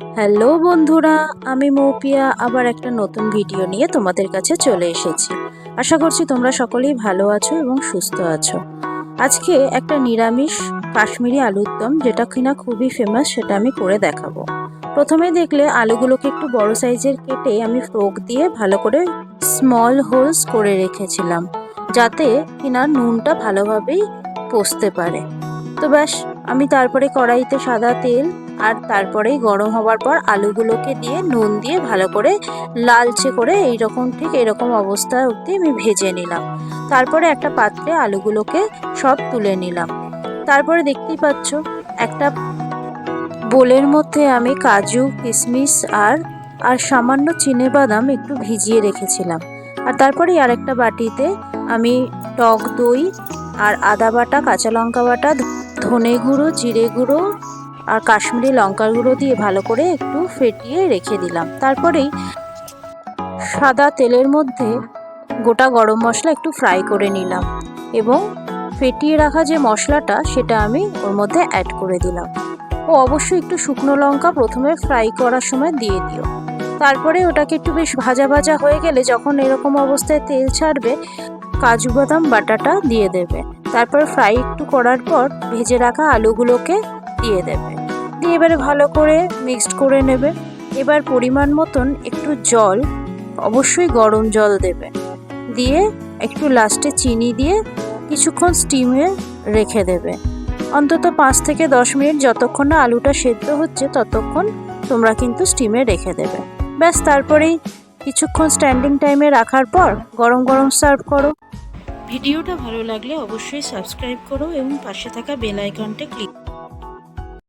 Hello বন্ধুরা, আমি মৌপিয়া, আবার একটা নতুন ভিডিও নিয়ে তোমাদের কাছে চলে এসেছি। আশা করছি তোমরা সকলেই ভালো আছো এবং সুস্থ আছো। আজকে একটা নিরামিষ কাশ্মীরি আলুর দম, যেটা কিনা খুবই ফেমাস সেটা আমি করে দেখাবো। প্রথমে দেখলে আলুগুলোকে একটু বড় সাইজের কেটে আমি ফ্রোক দিয়ে ভালো করে স্মল হোলস করে রেখেছিলাম, যাতে কিনা নুনটা ভালোভাবেই পচতে পারে। তো ব্যাস, আমি তারপরে কড়াইতে সাদা তেল আর তারপরেই গরম হওয়ার পর আলুগুলোকে দিয়ে নুন দিয়ে ভালো করে লালচে করে এইরকম, ঠিক এরকম অবস্থা অবধি আমি ভেজে নিলাম। তারপরে একটা পাত্রে আলুগুলোকে সব তুলে নিলাম। তারপরে দেখতেই পাচ্ছ, একটা বোলের মধ্যে আমি কাজু কিশমিশ আর আর সামান্য চিনে বাদাম একটু ভিজিয়ে রেখেছিলাম। আর তারপরেই আরেকটা বাটিতে আমি টক দই আর আদা বাটা, কাঁচা লঙ্কা বাটা, ধনে গুঁড়ো, জিরে গুঁড়ো আর কাশ্মীরি লঙ্কার গুঁড়ো দিয়ে ভালো করে একটু ফেটিয়ে রেখে দিলাম। তারপরেই সাদা তেলের মধ্যে গোটা গরম মশলা একটু ফ্রাই করে নিলাম এবং ফেটিয়ে রাখা যে মশলাটা, সেটা আমি ওর মধ্যে অ্যাড করে দিলাম। ও অবশ্যই একটু শুকনো লঙ্কা প্রথমে ফ্রাই করার সময় দিয়ে দিও। তারপরে ওটাকে একটু বেশ ভাজা ভাজা হয়ে গেলে যখন এরকম অবস্থায় তেল ছাড়বে, কাজু বাদাম বাটাটা দিয়ে দেবে। তারপর ফ্রাই একটু করার পর ভেজে রাখা আলুগুলোকে দিয়ে দেবে। দিয়ে এবারে ভালো করে মিক্সড করে নেবে এবার পরিমাণ মতন একটু জল, অবশ্যই গরম জল দেবে দিয়ে একটু লাস্টে চিনি দিয়ে কিছুক্ষণ স্টিমে রেখে দেবে অন্তত পাঁচ থেকে দশ মিনিট যতক্ষণ না আলুটা সেদ্ধ হচ্ছে ততক্ষণ তোমরা কিন্তু স্টিমে রেখে দেবে ব্যাস, তারপরেই কিছুক্ষণ স্ট্যান্ডিং টাইমে রাখার পর গরম গরম সার্ভ করো। ভিডিওটা ভালো লাগলে অবশ্যই সাবস্ক্রাইব করো এবং পাশে থাকা বেল আইকনটা ক্লিক